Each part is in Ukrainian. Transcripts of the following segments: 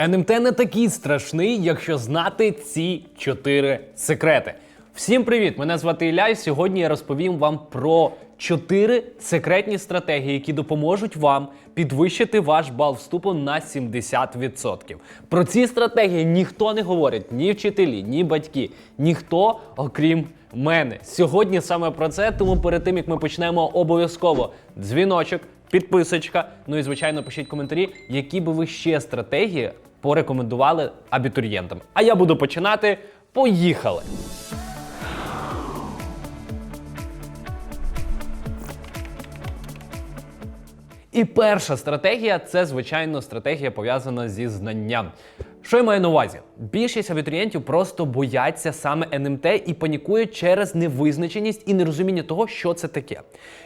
НМТ не такий страшний, якщо знати ці чотири секрети. Всім привіт! Мене звати Ілля, і сьогодні я розповім вам про чотири секретні стратегії, які допоможуть вам підвищити ваш бал вступу на 70%. Про ці стратегії ніхто не говорить, ні вчителі, ні батьки, ніхто, окрім мене. Сьогодні саме про це, тому перед тим як ми почнемо, обов'язково дзвіночок, підписочка. Ну і звичайно, пишіть коментарі, які би ви ще стратегії порекомендували абітурієнтам. А я буду починати. Поїхали! І перша стратегія це, звичайно, стратегія пов'язана зі знанням. Що я маю на увазі? Більшість абітурієнтів просто бояться саме НМТ і панікують через невизначеність і нерозуміння того, що це таке.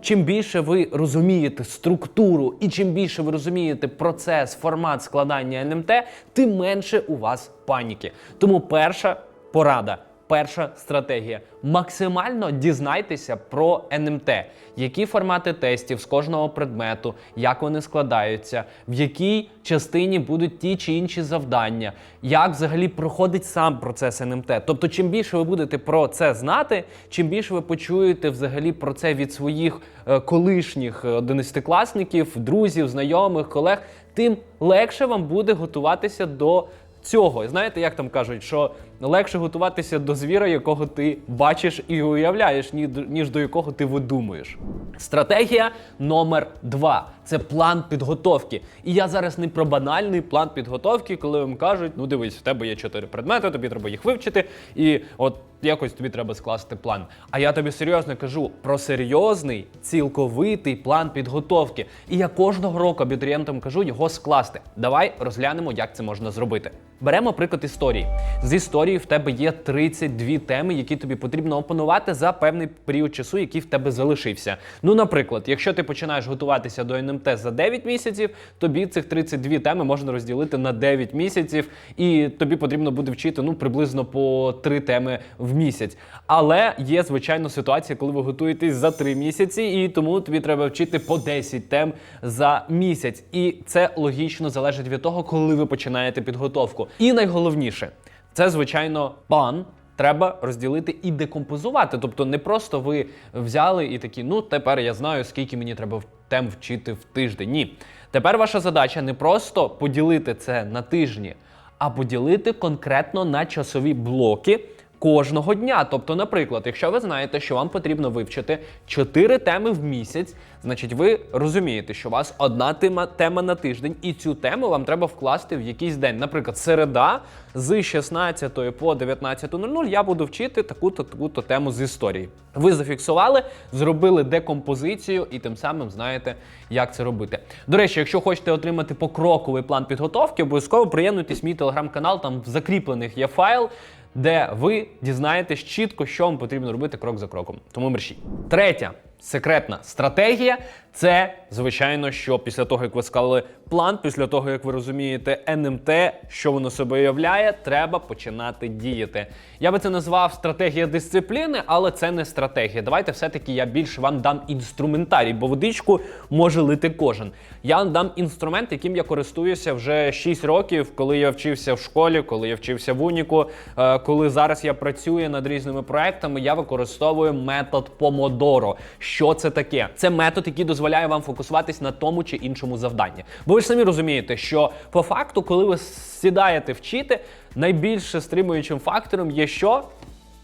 Чим більше ви розумієте структуру і чим більше ви розумієте процес, формат складання НМТ, тим менше у вас паніки. Тому перша порада. Перша стратегія. Максимально дізнайтеся про НМТ, які формати тестів з кожного предмету, як вони складаються, в якій частині будуть ті чи інші завдання, як взагалі проходить сам процес НМТ. Тобто, чим більше ви будете про це знати, чим більше ви почуєте взагалі про це від своїх е, колишніх е, одинадцятикласників, друзів, знайомих, колег, тим легше вам буде готуватися до цього. Знаєте, як там кажуть, що легше готуватися до звіра, якого ти бачиш і уявляєш, ніж до якого ти видумуєш. Стратегія номер два це план підготовки. І я зараз не про банальний план підготовки, коли вам кажуть, ну дивись, в тебе є чотири предмети, тобі треба їх вивчити, і от якось тобі треба скласти план. А я тобі серйозно кажу про серйозний, цілковитий план підготовки. І я кожного року абітурієнтам кажу його скласти. Давай розглянемо, як це можна зробити. Беремо приклад історії. З історії в тебе є 32 теми, які тобі потрібно опанувати за певний період часу, який в тебе залишився. Ну, наприклад, якщо ти починаєш готуватися до НМТ за 9 місяців, тобі цих 32 теми можна розділити на 9 місяців, і тобі потрібно буде вчити ну приблизно по 3 теми в місяць. Але є звичайно ситуація, коли ви готуєтесь за 3 місяці, і тому тобі треба вчити по 10 тем за місяць. І це логічно залежить від того, коли ви починаєте підготовку. І найголовніше це звичайно пан. Треба розділити і декомпозувати. Тобто не просто ви взяли і такі, ну тепер я знаю, скільки мені треба тем вчити в тиждень. Ні. Тепер ваша задача не просто поділити це на тижні, а поділити конкретно на часові блоки кожного дня. Тобто, наприклад, якщо ви знаєте, що вам потрібно вивчити 4 теми в місяць, значить ви розумієте, що у вас одна тема, тема на тиждень, і цю тему вам треба вкласти в якийсь день. Наприклад, середа з 16 по 19.00 я буду вчити таку-то таку-то тему з історії. Ви зафіксували, зробили декомпозицію і тим самим знаєте, як це робити. До речі, якщо хочете отримати покроковий план підготовки, обов'язково приєднуйтесь мій телеграм-канал, там в закріплених є файл. Де ви дізнаєтесь чітко, що вам потрібно робити крок за кроком. Тому мерщій. Третя секретна стратегія це, звичайно, що після того, як ви склали план, після того, як ви розумієте НМТ, що воно себе уявляє, треба починати діяти. Я би це назвав стратегія дисципліни, але це не стратегія. Давайте все-таки я більше вам дам інструментарій, бо водичку може лити кожен. Я вам дам інструмент, яким я користуюся вже 6 років, коли я вчився в школі, коли я вчився в уніку, е, коли зараз я працюю над різними проектами, я використовую метод Помодоро. Що це таке? Це метод, який дозволяє вам фокусуватись на тому чи іншому завданні. Бо ви ж самі розумієте, що по факту, коли ви сідаєте вчити, найбільше стримуючим фактором є що?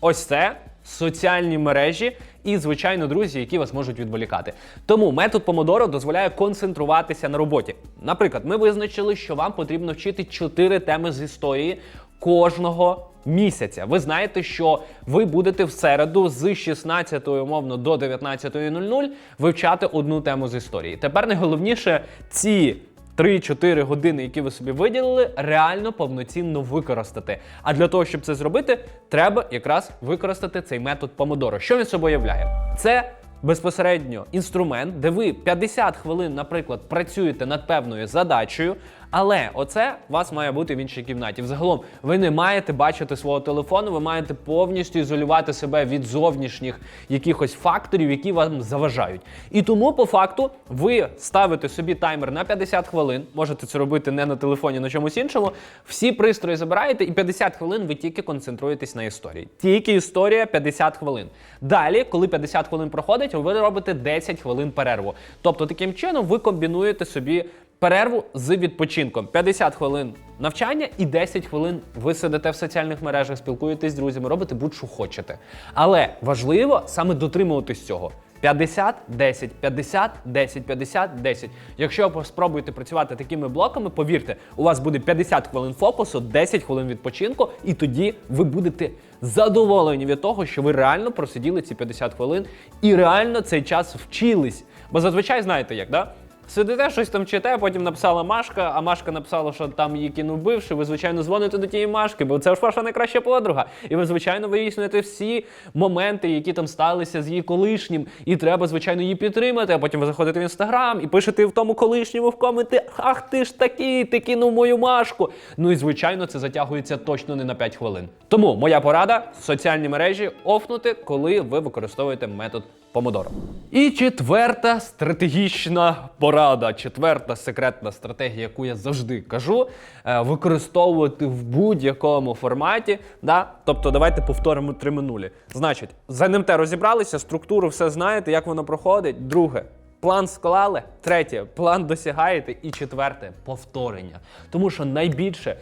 Ось це соціальні мережі і, звичайно, друзі, які вас можуть відволікати. Тому метод Помодоро дозволяє концентруватися на роботі. Наприклад, ми визначили, що вам потрібно вчити 4 теми з історії кожного місяця. Ви знаєте, що ви будете в середу з 16 умовно до 19.00 вивчати одну тему з історії. Тепер найголовніше ці 3-4 години, які ви собі виділили, реально повноцінно використати. А для того, щоб це зробити, треба якраз використати цей метод Помодоро. Що він собою являє? Це безпосередньо інструмент, де ви 50 хвилин, наприклад, працюєте над певною задачею, Але оце у вас має бути в іншій кімнаті. Взагалом, ви не маєте бачити свого телефону, ви маєте повністю ізолювати себе від зовнішніх якихось факторів, які вам заважають. І тому, по факту, ви ставите собі таймер на 50 хвилин. Можете це робити не на телефоні, на чомусь іншому. Всі пристрої забираєте, і 50 хвилин ви тільки концентруєтесь на історії. Тільки історія 50 хвилин. Далі, коли 50 хвилин проходить, ви робите 10 хвилин перерву. Тобто, таким чином ви комбінуєте собі. Перерву з відпочинком 50 хвилин навчання і 10 хвилин ви сидите в соціальних мережах, спілкуєтесь з друзями, робите будь-що хочете. Але важливо саме дотримуватись цього. 50, 10, 50, 10, 50, 10. Якщо ви спробуєте працювати такими блоками, повірте, у вас буде 50 хвилин фокусу, 10 хвилин відпочинку, і тоді ви будете задоволені від того, що ви реально просиділи ці 50 хвилин і реально цей час вчились. Бо зазвичай знаєте як, да? Сидите, щось там читає, потім написала Машка, а Машка написала, що там її кинув бивший. Ви, звичайно, дзвоните до тієї Машки, бо це ж ваша найкраща подруга. І ви, звичайно, вияснюєте всі моменти, які там сталися з її колишнім. І треба, звичайно, її підтримати. А потім ви заходите в інстаграм і пишете в тому колишньому в коменти: Ах ти ж такий, ти кинув мою Машку. Ну і звичайно, це затягується точно не на 5 хвилин. Тому моя порада соціальні мережі офнути, коли ви використовуєте метод Помодоро. І четверта стратегічна порада, четверта секретна стратегія, яку я завжди кажу, е, використовувати в будь-якому форматі. Да? Тобто, давайте повторимо три минулі. Значить, з НМТ розібралися, структуру все знаєте, як воно проходить. Друге. План склали, третє план досягаєте, і четверте повторення. Тому що найбільше,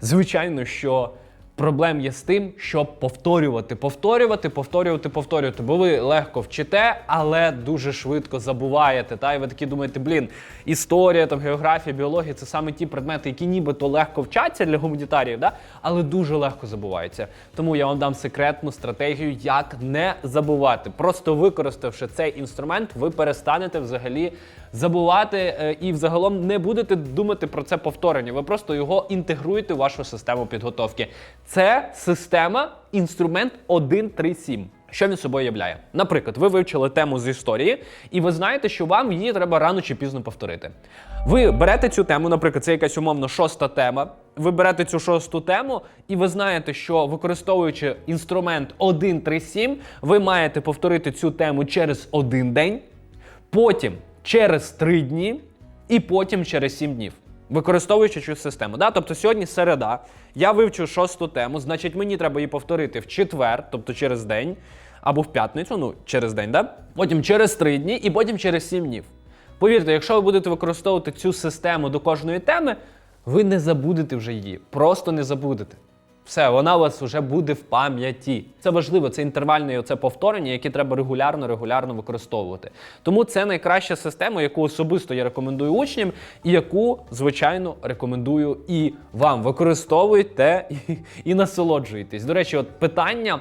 звичайно, що проблем є з тим, щоб повторювати, повторювати, повторювати, повторювати. Бо ви легко вчите, але дуже швидко забуваєте. Та і ви такі думаєте, блін, історія, там географія, біологія це саме ті предмети, які нібито легко вчаться для гуманітаріїв, да? але дуже легко забуваються. Тому я вам дам секретну стратегію, як не забувати. Просто використавши цей інструмент, ви перестанете взагалі забувати е, і взагалом не будете думати про це повторення. Ви просто його інтегруєте в вашу систему підготовки. Це система, інструмент 137. Що він собою являє? Наприклад, ви вивчили тему з історії, і ви знаєте, що вам її треба рано чи пізно повторити. Ви берете цю тему, наприклад, це якась умовно шоста тема. Ви берете цю шосту тему, і ви знаєте, що використовуючи інструмент 137, ви маєте повторити цю тему через один день, потім через три дні, і потім через сім днів. Використовуючи цю систему. Да? Тобто сьогодні середа, я вивчу шосту тему, значить мені треба її повторити в четвер, тобто через день, або в п'ятницю, ну через день, да? потім через три дні і потім через сім днів. Повірте, якщо ви будете використовувати цю систему до кожної теми, ви не забудете вже її. Просто не забудете. Все, вона у вас вже буде в пам'яті. Це важливо, це інтервальне оце повторення, яке треба регулярно, регулярно використовувати. Тому це найкраща система, яку особисто я рекомендую учням, і яку, звичайно, рекомендую і вам. Використовуйте і, і насолоджуйтесь. До речі, от питання.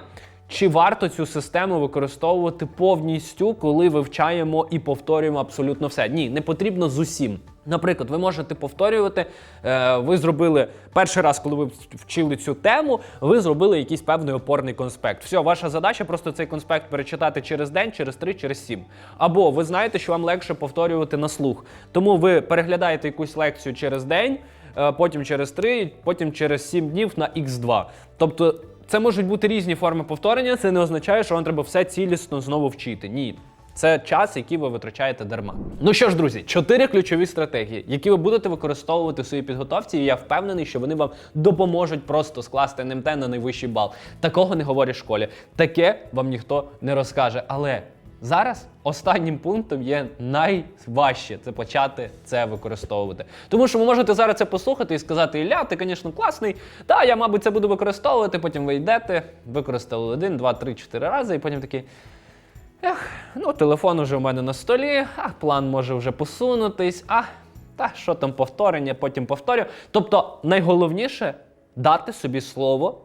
Чи варто цю систему використовувати повністю, коли вивчаємо і повторюємо абсолютно все? Ні, не потрібно з усім. Наприклад, ви можете повторювати, е, ви зробили перший раз, коли ви вчили цю тему, ви зробили якийсь певний опорний конспект. Все, ваша задача просто цей конспект перечитати через день, через три, через сім. Або ви знаєте, що вам легше повторювати на слух. Тому ви переглядаєте якусь лекцію через день, е, потім через три, потім через сім днів на Х2. Тобто. Це можуть бути різні форми повторення. Це не означає, що вам треба все цілісно знову вчити. Ні. Це час, який ви витрачаєте дарма. Ну що ж, друзі, чотири ключові стратегії, які ви будете використовувати в своїй підготовці, і я впевнений, що вони вам допоможуть просто скласти НМТ на найвищий бал. Такого не говорять в школі. Таке вам ніхто не розкаже. Але зараз останнім пунктом є найважче це почати це використовувати. Тому що ви можете зараз це послухати і сказати: Ілля, ти, звісно, класний. Та я, мабуть, це буду використовувати. Потім ви йдете, використали один, два, три, чотири рази, і потім такий. Ех, ну телефон уже в мене на столі, а план може вже посунутись, а та що там повторення, потім повторю. Тобто, найголовніше дати собі слово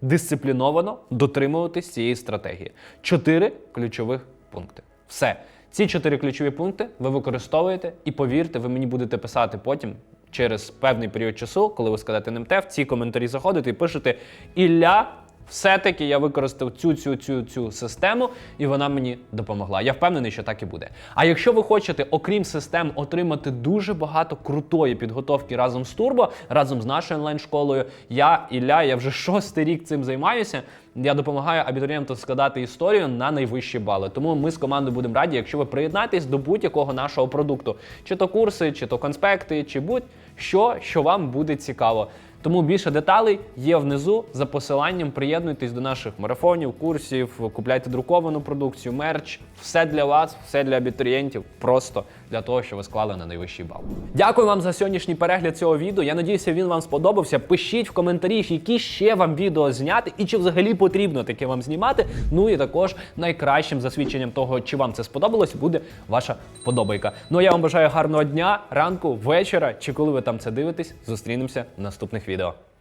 дисципліновано дотримуватись цієї стратегії. Чотири ключових пункти. Все. Ці чотири ключові пункти ви використовуєте, і повірте, ви мені будете писати потім. Через певний період часу, коли ви складете НМТ, в ці коментарі заходите і пишете Ілля Все-таки я використав цю цю цю цю систему, і вона мені допомогла. Я впевнений, що так і буде. А якщо ви хочете, окрім систем, отримати дуже багато крутої підготовки разом з Турбо, разом з нашою онлайн-школою, я Ілля, я вже шостий рік цим займаюся. Я допомагаю абітурієнтам складати історію на найвищі бали. Тому ми з командою будемо раді, якщо ви приєднаєтесь до будь-якого нашого продукту, чи то курси, чи то конспекти, чи будь-що, що вам буде цікаво. Тому більше деталей є внизу за посиланням. Приєднуйтесь до наших марафонів, курсів, купляйте друковану продукцію, мерч. Все для вас, все для абітурієнтів, просто для того, щоб ви склали на найвищий бал. Дякую вам за сьогоднішній перегляд цього відео. Я надіюся, він вам сподобався. Пишіть в коментарі, які ще вам відео зняти, і чи взагалі потрібно таке вам знімати. Ну і також найкращим засвідченням того, чи вам це сподобалось, буде ваша вподобайка. Ну а я вам бажаю гарного дня, ранку, вечора, чи коли ви там це дивитесь. Зустрінемося в наступних відео. nascimento,